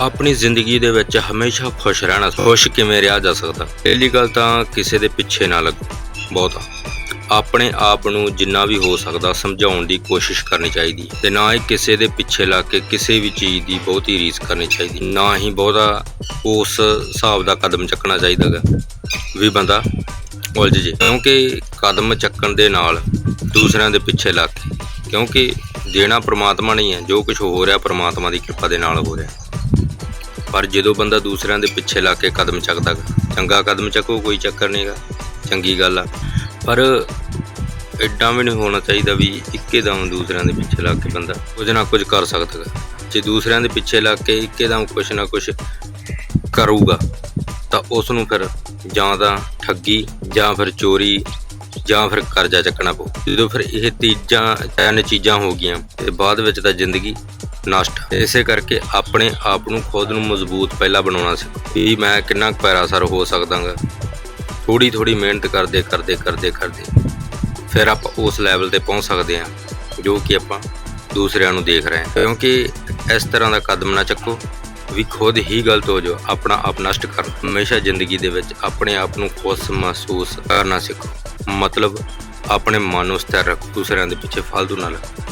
ਆਪਣੀ ਜ਼ਿੰਦਗੀ ਦੇ ਵਿੱਚ ਹਮੇਸ਼ਾ ਖੁਸ਼ ਰਹਿਣਾ, ਖੁਸ਼ ਕਿਵੇਂ ਰਿਹਾ ਜਾ ਸਕਦਾ? ਪਹਿਲੀ ਗੱਲ ਤਾਂ ਕਿਸੇ ਦੇ ਪਿੱਛੇ ਨਾ ਲੱਗੋ, ਬਹੁਤਾ। ਆਪਣੇ ਆਪ ਨੂੰ ਜਿੰਨਾ ਵੀ ਹੋ ਸਕਦਾ ਸਮਝਾਉਣ ਦੀ ਕੋਸ਼ਿਸ਼ ਕਰਨੀ ਚਾਹੀਦੀ ਹੈ। ਤੇ ਨਾ ਹੀ ਕਿਸੇ ਦੇ ਪਿੱਛੇ ਲੱਗ ਕੇ ਕਿਸੇ ਵੀ ਚੀਜ਼ ਦੀ ਬਹੁਤੀ ਰੀਸ ਕਰਨੀ ਚਾਹੀਦੀ ਨਾ ਹੀ ਬਹੁਤਾ ਉਸ ਹਿਸਾਬ ਦਾ ਕਦਮ ਚੱਕਣਾ ਚਾਹੀਦਾ ਗਾ। ਵੀ ਬੰਦਾ ਉਲਝ ਜੇ ਕਿਉਂਕਿ ਕਦਮ ਚੱਕਣ ਦੇ ਨਾਲ ਦੂਸਰਿਆਂ ਦੇ ਪਿੱਛੇ ਲੱਗ ਕੇ, ਕਿਉਂਕਿ ਦੇਣਾ ਪ੍ਰਮਾਤਮਾ ਨਹੀਂ ਹੈ, ਜੋ ਕੁਝ ਹੋ ਰਿਹਾ ਪ੍ਰਮਾਤਮਾ ਦੀ ਕਿਰਪਾ ਦੇ ਨਾਲ ਹੋ ਰਿਹਾ। ਪਰ ਜਦੋਂ ਬੰਦਾ ਦੂਸਰਿਆਂ ਦੇ ਪਿੱਛੇ ਲੱਗ ਕੇ ਕਦਮ ਚੱਕਦਾ ਗਾ, ਚੰਗਾ ਕਦਮ ਚੱਕੋ ਕੋਈ ਚੱਕਰ ਨਹੀਂਗਾ ਚੰਗੀ ਗੱਲ ਆ। ਪਰ ਐਡਾ ਵੀ ਨਹੀਂ ਹੋਣਾ ਚਾਹੀਦਾ ਵੀ ਇੱਕੇ ਦਮ ਦੂਸਰਿਆਂ ਦੇ ਪਿੱਛੇ ਲੱਗ ਕੇ ਬੰਦਾ ਕੁਝ ਨਾ ਕੁਝ ਕਰ ਸਕਦਾ ਜੇ ਦੂਸਰਿਆਂ ਦੇ ਪਿੱਛੇ ਲੱਗ ਕੇ ਇੱਕੇ ਦਮ ਕੁਝ ਨਾ ਕੁਝ ਕਰੂਗਾ ਤਾਂ ਉਸ ਨੂੰ ਫਿਰ ਜਾਂ ਤਾਂ ਠੱਗੀ ਜਾਂ ਫਿਰ ਚੋਰੀ ਜਾਂ ਫਿਰ ਕਰਜ਼ਾ ਚੱਕਣਾ ਪਊ। ਜਦੋਂ ਫਿਰ ਇਹ ਤੀਜਾਂ ਤਿੰਨ ਚੀਜ਼ਾਂ ਹੋ ਗਈਆਂ ਤੇ ਬਾਅਦ ਵਿੱਚ ਤਾਂ ਜ਼ਿੰਦਗੀ ਨਸ਼ਟ। ਇਸੇ ਕਰਕੇ ਆਪਣੇ ਆਪ ਨੂੰ ਖੁਦ ਨੂੰ ਮਜ਼ਬੂਤ ਪਹਿਲਾਂ ਬਣਾਉਣਾ ਸੀ। ਵੀ ਮੈਂ ਕਿੰਨਾ ਕੁ ਪੈਰਾਸਰ ਹੋ ਸਕਦਾਗਾ। ਥੋੜੀ ਥੋੜੀ ਮਿਹਨਤ ਕਰਦੇ ਕਰਦੇ ਕਰਦੇ ਕਰਦੇ। ਫਿਰ ਆਪਾਂ ਉਸ ਲੈਵਲ ਤੇ ਪਹੁੰਚ ਸਕਦੇ ਹਾਂ, ਜੋ ਕਿ ਆਪਾਂ ਦੂਸਰਿਆਂ ਨੂੰ ਦੇਖ ਰਹੇ ਹਾਂ। ਕਿਉਂਕਿ ਇਸ ਤਰ੍ਹਾਂ ਦਾ ਕਦਮ ਨਾ ਚੱਕੋ, ਵੀ ਖੁਦ ਹੀ ਗਲਤ ਹੋ ਜਾਓ, ਆਪਣਾ ਆਪ ਨਸ਼ਟ ਕਰ ਹਮੇਸ਼ਾ ਜ਼ਿੰਦਗੀ ਦੇ ਵਿੱਚ ਆਪਣੇ ਆਪ ਨੂੰ ਖੁਸ਼ ਮਹਿਸੂਸ ਕਰਨਾ ਸਿੱਖੋ। ਮਤਲਬ ਆਪਣੇ ਮਨ ਨੂੰ ਸਥਿਰ ਰੱਖੋ, ਦੂਸਰਿਆਂ ਦੇ ਪਿੱਛੇ ਫालतू ਨਾ ਲੱਗੋ।